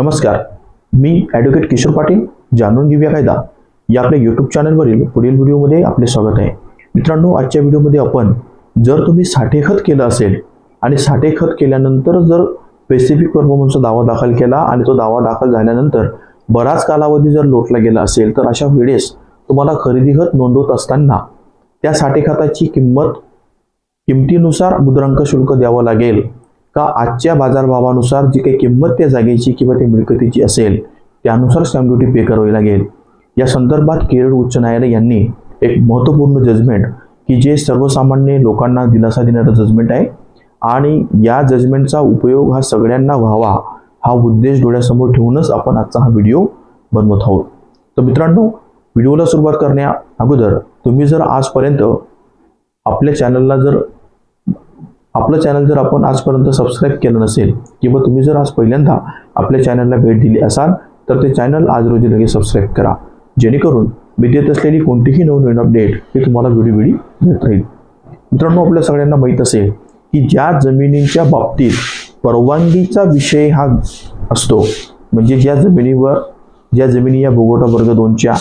नमस्कार. मी ॲडव्होकेट किशोर पाटील जाणून घेऊया कायदा. या आपल्या यूट्यूब चॅनलवरील पुढील व्हिडिओमध्ये आपले स्वागत आहे. मित्रांनो आजच्या व्हिडिओमध्ये आपण जर तुम्ही साठेखत केलं असेल आणि साठेखत केल्यानंतर जर स्पेसिफिक परफॉर्मन्सचा दावा दाखल केला आणि तो दावा दाखल झाल्यानंतर बराच कालावधी जर लोटला गेला असेल तर अशा वेळेस तुम्हाला खरेदी खत नोंदवत असताना त्या साठेखताची किंमत किमतीनुसार मुद्रांक शुल्क द्यावं लागेल. का आजच्या बाजारभावानुसार जी काही किंमत त्या जागेची किंवा त्या मिळकतीची असेल त्यानुसार स्टॅम्प ड्युटी पे करावी लागेल. या संदर्भात केरळ उच्च न्यायालय यांनी एक महत्त्वपूर्ण जजमेंट की जे सर्वसामान्य लोकांना दिलासा देणारं जजमेंट आहे आणि या जजमेंटचा उपयोग हा सगळ्यांना व्हावा हा उद्देश डोळ्यासमोर ठेवूनच आपण आजचा हा व्हिडिओ बनवत आहोत. तर मित्रांनो व्हिडिओला सुरुवात करण्या अगोदर तुम्ही जर आजपर्यंत आपल्या चॅनलला जर आपलं चॅनल जर आपण आजपर्यंत सबस्क्राईब केलं नसेल किंवा तुम्ही जर आज पहिल्यांदा आपल्या चॅनलला भेट दिली असाल तर ते चॅनल आज रोजी लगेच सबस्क्राईब करा. जेणेकरून मी देत असलेली कोणतीही नवनवीन अपडेट ही तुम्हाला वेळी वेळी मिळत राहील. मित्रांनो आपल्या सगळ्यांना माहीत असेल की ज्या जमिनींच्या बाबतीत परवानगीचा विषय हा असतो म्हणजे ज्या जमिनीवर ज्या जमिनी या भूगोटा वर्ग दोनच्या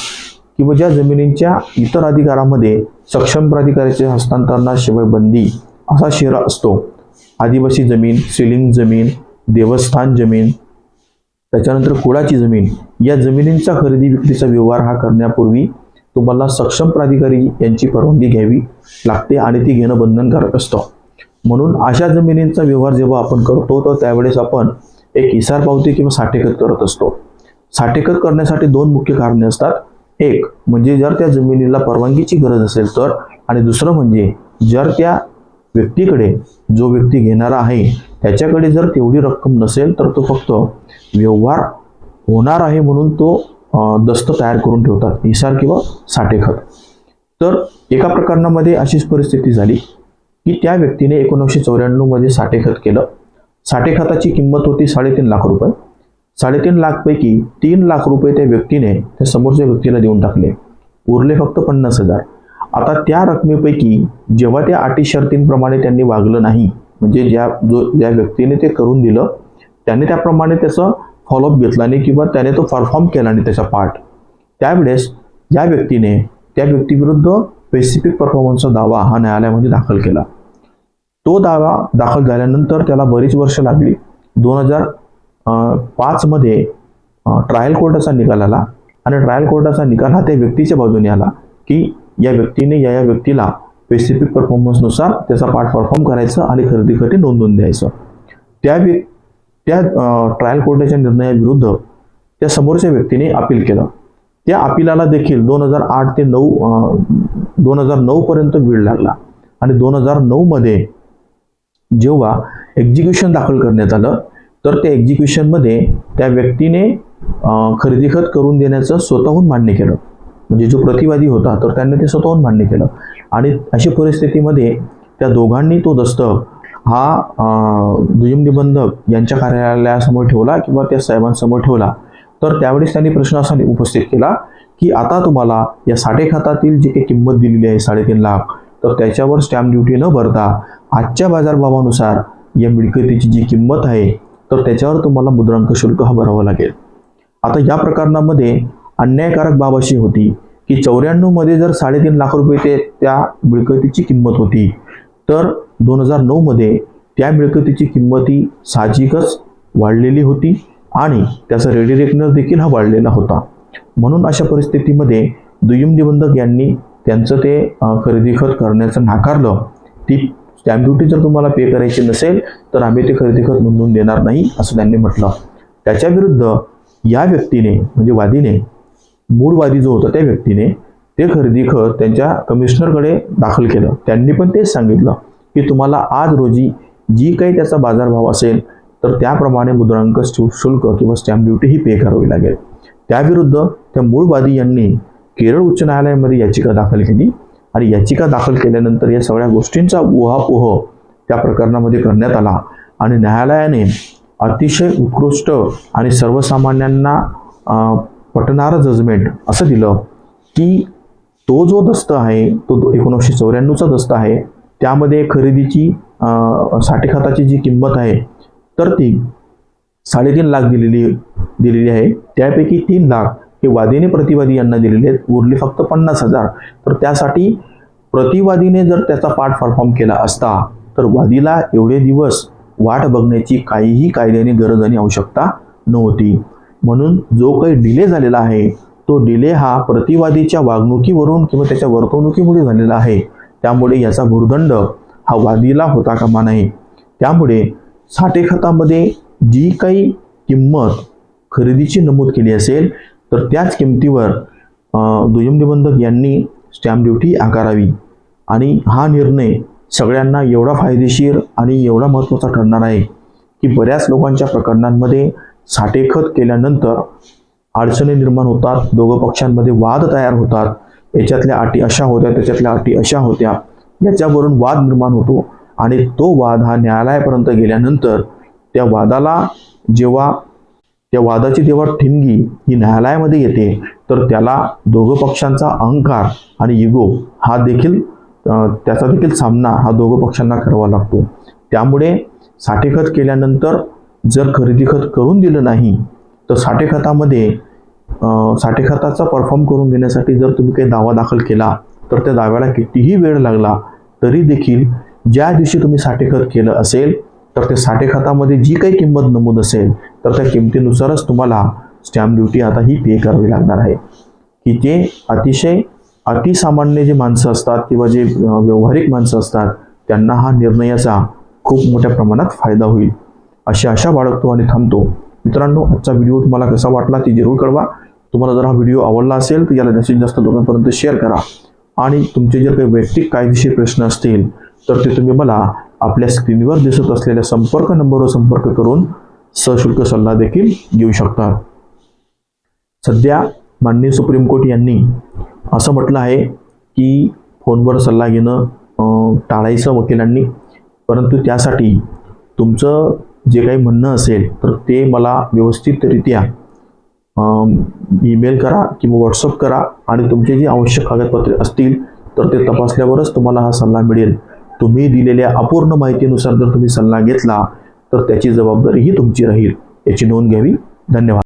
किंवा ज्या जमिनींच्या इतर अधिकारामध्ये सक्षम प्राधिकाराचे हस्तांतरणाशिवाय बंदी असा शेरा असतो. आदिवासी जमीन सिलिंग जमीन देवस्थान जमीन त्याच्यानंतर कुळाची जमीन. या जमिनींचा खरेदी विक्रीचा व्यवहार हा करण्यापूर्वी तुम्हाला सक्षम प्राधिकारी यांची परवानगी घ्यावी लागते आणि ती घेणं बंधनकारक असतं. म्हणून अशा जमिनींचा व्यवहार जेव्हा आपण करतो तर त्यावेळेस आपण एक इसार पावती किंवा साठेखत करत असतो. साठेखत करण्यासाठी दोन मुख्य कारणे असतात. एक म्हणजे जर त्या जमिनीला परवानगीची गरज असेल तर आणि दुसरं म्हणजे जर त्या व्यक्तीकडे जो व्यक्ती घेणारा आहे त्याच्याकडे जर तेवढी रक्कम नसेल तर तो फक्त व्यवहार होणार आहे म्हणून तो दस्त तयार करून ठेवतात इसार किंवा साठेखत. तर एका प्रकरणामध्ये अशीच परिस्थिती झाली की त्या व्यक्तीने एकोणीसशे चौऱ्याण्णवमध्ये साठेखत केलं. साठेखताची किंमत होती साडेतीन लाख रुपये. साडेतीन लाखपैकी तीन लाख रुपये त्या व्यक्तीने त्या समोरच्या व्यक्तीला देऊन टाकले. उरले फक्त पन्नास हजार. आता त्या रकमेपैकी जेव्हा त्या अटी शर्तींप्रमाणे त्यांनी वागलं नाही म्हणजे ज्या जो ज्या व्यक्तीने ते करून दिलं त्याने त्याप्रमाणे त्याचं फॉलोअप घेतला नाही किंवा त्याने तो परफॉर्म केला नाही त्याचा पार्ट त्यावेळेस ज्या व्यक्तीने त्या व्यक्तीविरुद्ध स्पेसिफिक परफॉर्मन्सचा दावा हा न्यायालयामध्ये दाखल केला. तो दावा दाखल झाल्यानंतर त्याला बरीच वर्ष लागली. दोन हजार पाचमध्ये ट्रायल कोर्टाचा निकाल आला आणि ट्रायल कोर्टाचा निकाल हा त्या व्यक्तीच्या बाजूने आला की या व्यक्तीने या या व्यक्तीला स्पेसिफिक परफॉर्मन्सनुसार त्याचा पार्ट परफॉर्म करायचं आणि खरेदी नोंदवून द्यायचं. त्या व्यक् त्या ट्रायल कोर्टाच्या निर्णयाविरुद्ध त्या समोरच्या व्यक्तीने अपील केलं. त्या अपिलाला देखील दोन हजार आठ ते नऊ दोन हजार नऊपर्यंत वेळ लागला. आणि दोन हजार नऊमध्ये जेव्हा एक्झिक्युशन दाखल करण्यात आलं तर त्या एक्झिक्युशनमध्ये त्या व्यक्तीने खरेदी खत करून देण्याचं स्वतःहून मान्य केलं. म्हणजे जो प्रतिवादी होता तर त्यांनी ते स्वतःहून मान्य केलं. आणि अशा परिस्थितीमध्ये त्या दोघांनी तो दस्त हा दुय्यम निबंधक यांच्या कार्यालयासमोर ठेवला किंवा त्या साहेबांसमोर ठेवला. तर त्यावेळेस त्यांनी प्रश्न असा उपस्थित केला की आता तुम्हाला या साठेखातातील जी काही किंमत दिलेली आहे साडेतीन लाख तर त्याच्यावर स्टॅम्प ड्युटी न भरता आजच्या बाजारभावानुसार या मिळकतीची जी किंमत आहे तर त्याच्यावर तुम्हाला मुद्रांक शुल्क हा भरावा लागेल. आता या प्रकरणामध्ये अन्यायकारक बाब अशी होती की चौऱ्याण्णवमध्ये जर साडेतीन लाख रुपये ते त्या मिळकतीची किंमत होती तर दोन हजार नऊमध्ये त्या मिळकतीची किंमत ही साहजिकच वाढलेली होती आणि त्याचा रेडी रेकनर देखील हा वाढलेला होता. म्हणून अशा परिस्थितीमध्ये दुय्यम निबंधक यांनी त्यांचं ते खरेदी खत करण्याचं नाकारलं. ती स्टॅम्प ड्युटी जर तुम्हाला पे करायची नसेल तर आम्ही ते खरेदी खत नोंदवून देणार नाही असं त्यांनी म्हटलं. त्याच्या विरुद्ध या व्यक्तीने म्हणजे वादीने मूळवादी जो होता त्या व्यक्तीने ते खरेदी खत त्यांच्या कमिशनरकडे दाखल केलं. त्यांनी पण तेच सांगितलं की तुम्हाला आज रोजी जी काही त्याचा बाजारभाव असेल तर त्याप्रमाणे मुद्रांक शुल्क किंवा स्टॅम्प ड्युटी ही पे करावी लागेल. त्याविरुद्ध त्या मूळवादी यांनी केरळ उच्च न्यायालयामध्ये याचिका दाखल केली आणि याचिका दाखल केल्यानंतर या सगळ्या गोष्टींचा उहापोह त्या प्रकरणामध्ये करण्यात आला आणि न्यायालयाने अतिशय उत्कृष्ट आणि सर्वसामान्यांना पटणारं जजमेंट असं दिलं की तो जो दस्त आहे तो एकोणीसशे चौऱ्याण्णवचा दस्त आहे त्यामध्ये खरेदीची साठेखाताची जी किंमत आहे तर ती साडेतीन लाख दिलेली दिलेली आहे. त्यापैकी तीन लाख हे वादीने प्रतिवादी यांना दिलेले आहेत. उरले फक्त पन्नास हजार. तर त्यासाठी प्रतिवादीने जर त्याचा पाठ परफॉर्म केला असता तर वादीला एवढे दिवस वाट बघण्याची काहीही कायद्याने गरज आणि आवश्यकता नव्हती. म्हणून जो काही डिले झालेला आहे तो डिले हा प्रतिवादीच्या वागणुकीवरून किंवा त्याच्या वर्तवणुकीमुळे झालेला आहे. त्यामुळे याचा भूर्दंड हा वादीला होता कामा नये. त्यामुळे साठे खतामध्ये जी काही किंमत खरेदीची नमूद केली असेल तर त्याच किमतीवर दुय्यम निबंधक यांनी स्टॅम्प ड्युटी आकारावी. आणि हा निर्णय सगळ्यांना एवढा फायदेशीर आणि एवढा महत्त्वाचा ठरणार आहे की बऱ्याच लोकांच्या प्रकरणांमध्ये साठेखत केल्यानंतर अडचणी निर्माण होतात दोघं पक्षांमध्ये वाद तयार होतात. याच्यातल्या अटी अशा होत्या त्याच्यातल्या अटी अशा होत्या. याच्यावरून वाद निर्माण होतो आणि तो वाद हा न्यायालयापर्यंत गेल्यानंतर त्या वादाला जेव्हा त्या वादाची जेव्हा ठिणगी ही न्यायालयामध्ये येते तर त्याला दोघं पक्षांचा अहंकार आणि युगो हा देखील त्याचा देखील सामना हा दोघं पक्षांना करावा लागतो. त्यामुळे साठेखत केल्यानंतर जर खरेदी खत करून दिलं नाही तर साठेखतामध्ये साठेखताचा परफॉर्म करून घेण्यासाठी जर तुम्ही काही दावा दाखल केला तर त्या दाव्याला कितीही वेळ लागला तरी देखील ज्या दिवशी तुम्ही साठेखत केलं असेल तर ते साठेखतामध्ये जी काही किंमत नमूद असेल तर त्या किमतीनुसारच तुम्हाला स्टॅम्प ड्युटी आता ही पे करावी लागणार आहे. की ते अतिशय अतिसामान्य जे माणसं असतात किंवा जे व्यावहारिक माणसं असतात त्यांना हा निर्णयाचा खूप मोठ्या प्रमाणात फायदा होईल. अशी आशा बाळगतो आणि थांबतो. मित्रांनो आजचा व्हिडिओ तुम्हाला कसा वाटला ती जरूर कळवा. तुम्हाला जर हा व्हिडिओ आवडला असेल तर याला जास्तीत जास्त लोकांपर्यंत शेअर करा. आणि तुमचे जर काही वैयक्तिक कायदेशीर प्रश्न असतील तर ते तुम्ही मला आपल्या स्क्रीनवर दिसत असलेल्या संपर्क नंबरवर संपर्क करून सशुल्क सल्ला देखील घेऊ शकता. सध्या माननीय सुप्रीम कोर्ट यांनी असं म्हटलं आहे की फोनवर सल्ला घेणं टाळायचं वकिलांनी. परंतु त्यासाठी तुमचं जे काही म्हणणं असेल तर ते मला व्यवस्थितरित्या ईमेल करा किंवा व्हॉट्सअप करा आणि तुमचे जे आवश्यक कागदपत्रे असतील तर ते तपासल्यावरच तुम्हाला हा सल्ला मिळेल. तुम्ही दिलेल्या अपूर्ण माहितीनुसार जर तुम्ही सल्ला घेतला तर त्याची जबाबदारी ही तुमची राहील. याची नोंद घ्यावी. धन्यवाद.